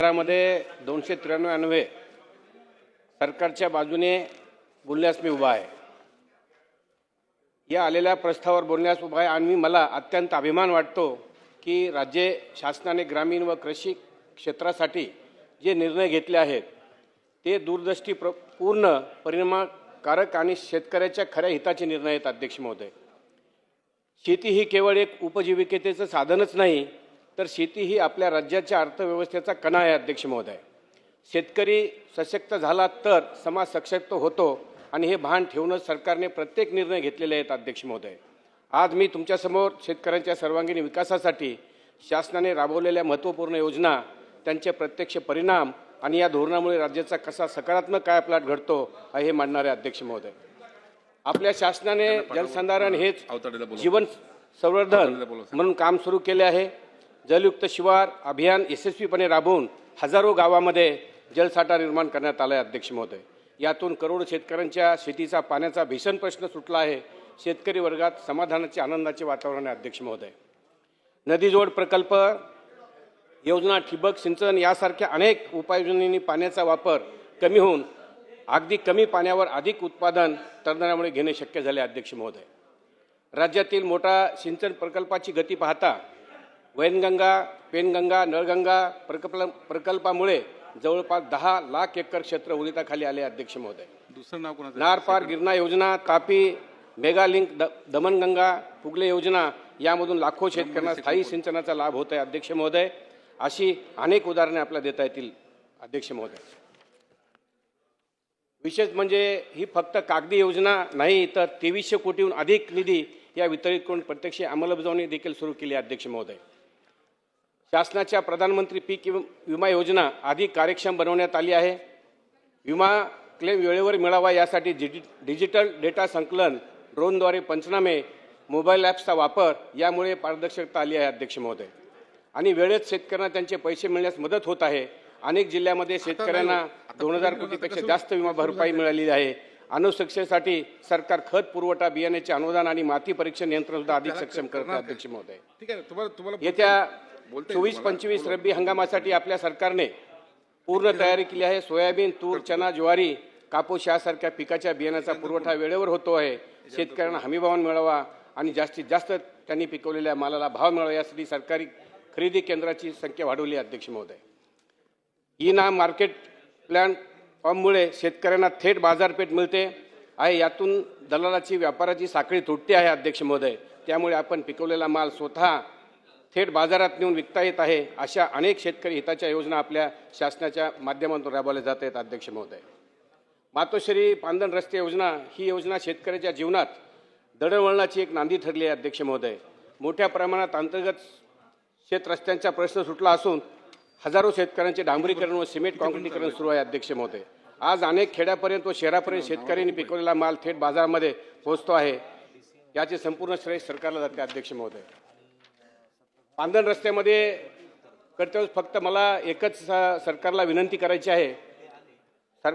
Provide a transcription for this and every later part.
शहरामध्ये दोनशे त्र्याण्णव्याण्णवे सरकारच्या बाजूने बोलण्यास मी उभा आहे. या आलेल्या प्रस्तावावर बोलण्यास उभा आहे आणि मला अत्यंत अभिमान वाटतो की राज्य शासनाने ग्रामीण व कृषी क्षेत्रासाठी जे निर्णय घेतले आहेत ते दूरदृष्टी प्र पूर्ण परिणामकारक आणि शेतकऱ्याच्या खऱ्या हिताचे निर्णय आहेत अध्यक्ष महोदय. शेती ही केवळ एक उपजीविकेचं साधनच नाही तर शेती ही आपल्या राज्याच्या अर्थव्यवस्थेचा कणा आहे अध्यक्ष महोदय. शेतकरी सशक्त झाला तर समाज सशक्त होतो आणि हे भान ठेवूनच सरकारने प्रत्येक निर्णय घेतलेले आहेत अध्यक्ष महोदय. आज मी तुमच्यासमोर शेतकऱ्यांच्या सर्वांगीण विकासासाठी शासनाने राबवलेल्या महत्त्वपूर्ण योजना त्यांचे प्रत्यक्ष परिणाम आणि या धोरणामुळे राज्याचा कसा सकारात्मक कायापालट घडतो हे मांडणारे अध्यक्ष महोदय. आपल्या शासनाने जलसंधारण हेच. जीवन संवर्धन म्हणून काम सुरू केले आहे. जलयुक्त शिवार अभियान यशस्वीपणे राबवून हजारो गावामध्ये जलसाठा निर्माण करण्यात आला आहे अध्यक्ष महोदय. यातून करोडो शेतकऱ्यांच्या शेतीचा पाण्याचा भीषण प्रश्न सुटला आहे. शेतकरी वर्गात समाधानाचे आनंदाचे वातावरण आहे अध्यक्ष महोदय. नदीजोड प्रकल्प योजना ठिबक सिंचन यासारख्या अनेक उपाययोजनांनी पाण्याचा वापर कमी होऊन अगदी कमी पाण्यावर अधिक उत्पादन तंत्रज्ञानामुळे घेणे शक्य झाले अध्यक्ष महोदय. राज्यातील मोठा सिंचन प्रकल्पाची गती पाहता वैनगंगा पेनगंगा नळगंगा प्रकल्प प्रकल्पामुळे जवळपास दहा लाख एकर क्षेत्र उलिताखाली आले अध्यक्ष महोदय. दुसरं नाव कोणाचं नार पार गिरणा योजना तापी मेगा लिंक द दमनगंगा फुगले योजना यामधून लाखो शेतकऱ्यांना स्थायी सिंचनाचा लाभ होत आहे अध्यक्ष महोदय. अशी अनेक उदाहरणे आपल्याला देता येतील अध्यक्ष महोदय. विशेष म्हणजे ही फक्त कागदी योजना नाही तर तेवीसशे कोटीहून अधिक निधी या वितरित करून प्रत्यक्ष अंमलबजावणी देखील सुरू केली अध्यक्ष महोदय. शासनाच्या प्रधानमंत्री पीक विम- योजना अधिक कार्यक्षम बनवण्यात आली आहे. विमा क्लेम वेळेवर मिळावा यासाठी डिजि डिजिटल डेटा संकलन ड्रोनद्वारे पंचनामे मोबाईल ॲप्सचा वापर यामुळे पारदर्शकता आली आहे अध्यक्ष महोदय. आणि वेळेत शेतकऱ्यांना त्यांचे पैसे मिळण्यास मदत होत आहे. अनेक जिल्ह्यामध्ये शेतकऱ्यांना दोन हजार कोटीपेक्षा जास्त विमा भरपाई मिळालेली आहे. अनुसुरक्षेसाठी सरकार खत पुरवठा बियाण्याचे अनुदान आणि माती परीक्षण यंत्रण सुद्धा अधिक सक्षम करत आहे अध्यक्ष महोदय. ठीक आहे तुम्हाला तुम्हाला येत्या चोवीस. पंचवीस रब्बी हंगामासाठी आपल्या सरकारने पूर्ण तयारी केली आहे. सोयाबीन तूर चना ज्वारी कापूस यासारख्या पिकाच्या बियाण्याचा पुरवठा वेळेवर होतो आहे. शेतकऱ्यांना हमीभाव मिळावा आणि जास्तीत जास्त त्यांनी पिकवलेल्या मालाला भाव मिळावा यासाठी सरकारी खरेदी केंद्राची संख्या वाढवली आहे, अध्यक्ष महोदय. ई नाम मार्केट प्लॅन फॉर्ममुळे शेतकऱ्यांना थेट बाजारपेठ मिळते आहे. यातून दलालाची व्यापाराची साखळी तुटते आहे अध्यक्ष महोदय. त्यामुळे आपण पिकवलेला माल स्वतः थेट बाजारात नेऊन विकता येत आहे अशा अनेक शेतकरी हिताच्या योजना आपल्या शासनाच्या माध्यमातून राबवल्या जात आहेत अध्यक्ष महोदय. मातोश्री पांदन रस्ते योजना ही योजना शेतकऱ्याच्या जीवनात दळणवळणाची एक नांदी ठरली आहे अध्यक्ष महोदय. मोठ्या प्रमाणात अंतर्गत शेत रस्त्यांचा प्रश्न सुटला असून हजारो शेतकऱ्यांचे डांबरीकरण व सिमेंट काँक्रिटीकरण सुरू आहे अध्यक्ष महोदय. आज अनेक खेड्यापर्यंत व शहरापर्यंत शेतकऱ्यांनी पिकवलेला माल थेट बाजारामध्ये पोहोचतो आहे. याचे संपूर्ण श्रेय सरकारला जाते अध्यक्ष महोदय. पांदन रस्त्यामध्ये करते फक्त मला एकच स- सरकारला विनंती करायची आहे. सर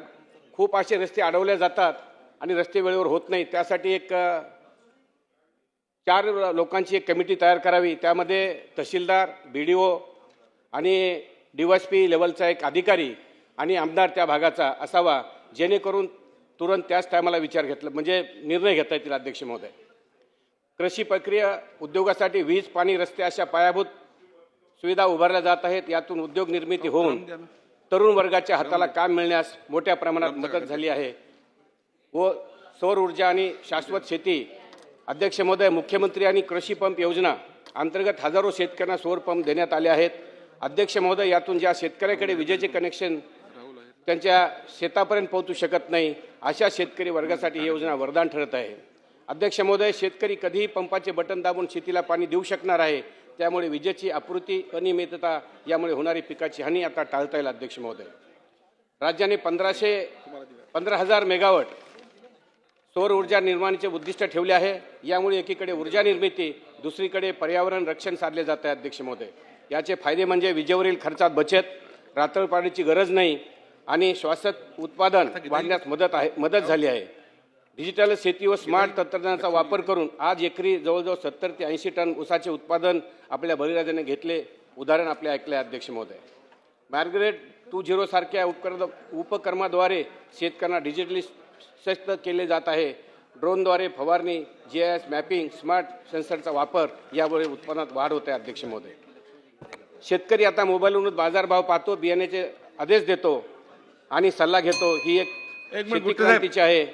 खूप असे रस्ते अडवले जातात आणि रस्ते वेळेवर होत नाही त्यासाठी एक चार लोकांची एक कमिटी तयार करावी. त्यामध्ये तहसीलदार बी डी ओ आणि डी वाय पी लेवलचा एक अधिकारी आणि आमदार त्या भागाचा असावा. जेणेकरून तुरंत त्याच टायमाला विचार घेतला म्हणजे निर्णय घेता येतील अध्यक्ष महोदय. कृषी प्रक्रिया उद्योगासाठी वीज पाणी रस्ते अशा पायाभूत सुविधा उभारल्या जात आहेत. यातून उद्योग निर्मिती होऊन तरुण वर्गाच्या हाताला काम मिळण्यास मोठ्या प्रमाणात मदत झाली आहे. व सौर ऊर्जा आणि शाश्वत शेती अध्यक्ष महोदय मुख्यमंत्री आणि कृषी पंप योजना अंतर्गत हजारो शेतकऱ्यांना सौर पंप देण्यात आले आहेत. अध्यक्ष महोदय यातून ज्या शेतकऱ्याकडे विजेचे कनेक्शन त्यांच्या शेतापर्यंत पोहोचू शकत नाही अशा शेतकरी वर्गासाठी ही योजना वरदान ठरत आहे. अध्यक्ष महोदय शेतकरी कधीही पंपाचे बटन दाबून शेतीला पाणी देऊ शकणार आहे. त्यामुळे विजेची अपुरती अनियमितता यामुळे होणारी पिकाची हानी आता टाळता येईल अध्यक्ष महोदय. राज्याने पंधराशे पंधरा हजार मेगावट सौर ऊर्जा निर्माणाचे उद्दिष्ट ठेवले आहे. यामुळे एकीकडे ऊर्जा निर्मिती दुसरीकडे पर्यावरण रक्षण साधले जात आहे अध्यक्ष महोदय. याचे फायदे म्हणजे विजेवरील खर्चात बचत रात्र पाण्याची गरज नाही आणि श्वासत उत्पादन वाढण्यास मदत आहे मदत झाली आहे. डिजिटल शेती व स्मार्ट तंत्रज्ञानाचा वापर करून आज एकरी जवळजवळ सत्तर ते ऐंशी टन ऊसाचे उत्पादन आपल्या बळीराजाने घेतले. उदाहरण आपले ऐकले अध्यक्ष महोदय. मार्गरेट टू झिरो सारख्या उपकर उपक्रमाद्वारे शेतकऱ्यांना डिजिटली सशक्त केले जात आहे. ड्रोनद्वारे फवारणी G I S mapping smart सेन्सरचा वापर यामुळे उत्पन्नात वाढ होते अध्यक्ष महोदय. शेतकरी आता मोबाईलवरून बाजारभाव पाहतो बियाण्याचे आदेश देतो आणि सल्ला घेतो. ही एक. क्रांतीची आहे.